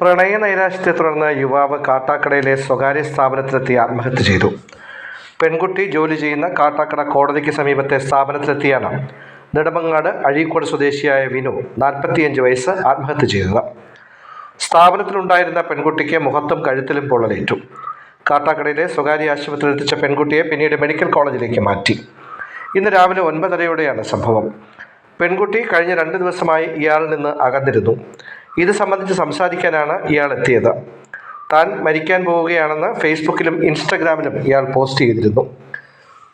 പ്രണയ നൈരാശ്യത്തെ തുടർന്ന് യുവാവ് കാട്ടാക്കടയിലെ സ്വകാര്യ സ്ഥാപനത്തിലെത്തി ആത്മഹത്യ ചെയ്തു. പെൺകുട്ടി ജോലി ചെയ്യുന്ന കാട്ടാക്കട കോടതിക്ക് സമീപത്തെ സ്ഥാപനത്തിലെത്തിയാണ് നെടുമങ്ങാട് അഴീക്കോട് സ്വദേശിയായ വിനു നാൽപ്പത്തിയഞ്ച് വയസ്സ് ആത്മഹത്യ ചെയ്തത്. സ്ഥാപനത്തിലുണ്ടായിരുന്ന പെൺകുട്ടിക്ക് മുഖത്തും കഴുത്തിലും പൊള്ളലേറ്റു. കാട്ടാക്കടയിലെ സ്വകാര്യ ആശുപത്രിയിൽ എത്തിച്ച പെൺകുട്ടിയെ പിന്നീട് മെഡിക്കൽ കോളേജിലേക്ക് മാറ്റി. ഇന്ന് രാവിലെ ഒൻപതരയോടെയാണ് സംഭവം. പെൺകുട്ടി കഴിഞ്ഞ രണ്ട് ദിവസമായി ഇയാളിൽ നിന്ന് അകന്നിരുന്നു. ഇത് സംബന്ധിച്ച് സംസാരിക്കാനാണ് ഇയാൾ എത്തിയത്. താൻ മരിക്കാൻ പോവുകയാണെന്ന് ഫേസ്ബുക്കിലും ഇൻസ്റ്റഗ്രാമിലും ഇയാൾ പോസ്റ്റ് ചെയ്തിരുന്നു.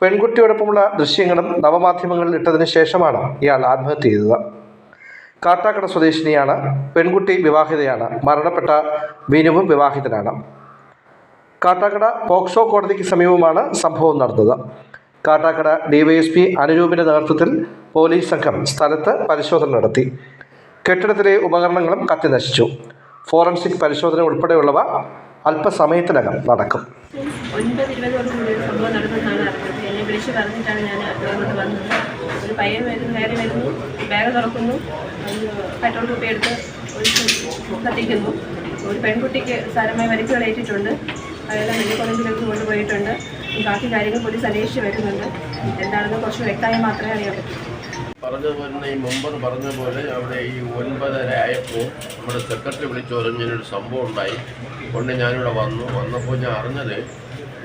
പെൺകുട്ടിയോടൊപ്പമുള്ള ദൃശ്യങ്ങളും നവമാധ്യമങ്ങളിൽ ഇട്ടതിന് ശേഷമാണ് ഇയാൾ ആത്മഹത്യ ചെയ്തത്. കാട്ടാക്കട സ്വദേശിനിയാണ്. പെൺകുട്ടി വിവാഹിതയാണ്. മരണപ്പെട്ട വിനുവും വിവാഹിതനാണ്. കാട്ടാക്കട പോക്സോ കോടതിക്ക് സമീപമാണ് സംഭവം നടന്നത്. കാട്ടാക്കട ഡിവൈഎസ്പി അനുരൂപിന്റെ നേതൃത്വത്തിൽ പോലീസ് സംഘം സ്ഥലത്ത് പരിശോധന നടത്തി. കെട്ടിടത്തിലെ ഉപകരണങ്ങളും കത്തിനശിച്ചു ഫോറൻസിക് പരിശോധന ഉൾപ്പെടെയുള്ളവ അല്പസമയത്തിനകം നടക്കും. ഒരു വിളിച്ച് പറഞ്ഞിട്ടാണ് ഞാൻ വന്നത്. ഒരു കത്തിക്കുന്നു. ഒരു പെൺകുട്ടിക്ക് സാരമായി പരിക്കുകളേറ്റിട്ടുണ്ട് അതെല്ലാം മെഡിക്കൽ കോളേജിലേക്ക് കൊണ്ടുപോയിട്ടുണ്ട്. ബാക്കി കാര്യങ്ങൾ പോലീസ് അന്വേഷിച്ച് വരുന്നുണ്ട്. എന്താണെന്ന് കുറച്ച് വ്യക്തമായി മാത്രമേ അറിയാൻ പറ്റൂ പറഞ്ഞതുപോലെ ഈ മുമ്പ് പറഞ്ഞ പോലെ അവിടെ ഈ ഒൻപതര ആയപ്പോൾ നമ്മുടെ സെക്രട്ടറി വിളിച്ചു പറഞ്ഞൊരു സംഭവം ഉണ്ടായി. കൊണ്ട് ഞാനിവിടെ വന്നു. വന്നപ്പോൾ ഞാൻ അറിഞ്ഞത്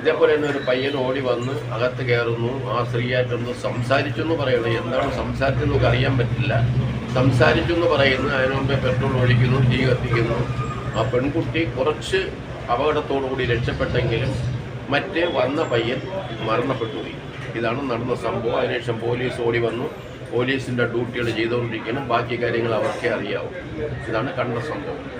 ഇതേപോലെ തന്നെ ഒരു പയ്യൻ ഓടി വന്ന് അകത്ത് കയറുന്നു. ആ സ്ത്രീയായിട്ടൊന്ന് സംസാരിച്ചു എന്ന് പറയുന്നത് എന്താണ് സംസാരിച്ചെന്ന് നമുക്ക് അറിയാൻ പറ്റില്ല. സംസാരിച്ചു എന്ന് പറയുന്നു. അതിനു മുമ്പേ പെട്രോൾ ഒഴിക്കുന്നു തീ കത്തിക്കുന്നു. ആ പെൺകുട്ടി കുറച്ച് അപകടത്തോടു കൂടി രക്ഷപ്പെട്ടെങ്കിലും മറ്റേ വന്ന പയ്യൻ മരണപ്പെട്ടു ഇതാണ് നടന്ന സംഭവം. അതിനുശേഷം പോലീസ് ഓടി വന്നു. പോലീസിന്റെ ഡ്യൂട്ടികൾ ചെയ്തുകൊണ്ടിരിക്കണം ബാക്കി കാര്യങ്ങൾ അവർക്കേ അറിയാവൂ. ഇതാണ് കണ്ട സംഭവം.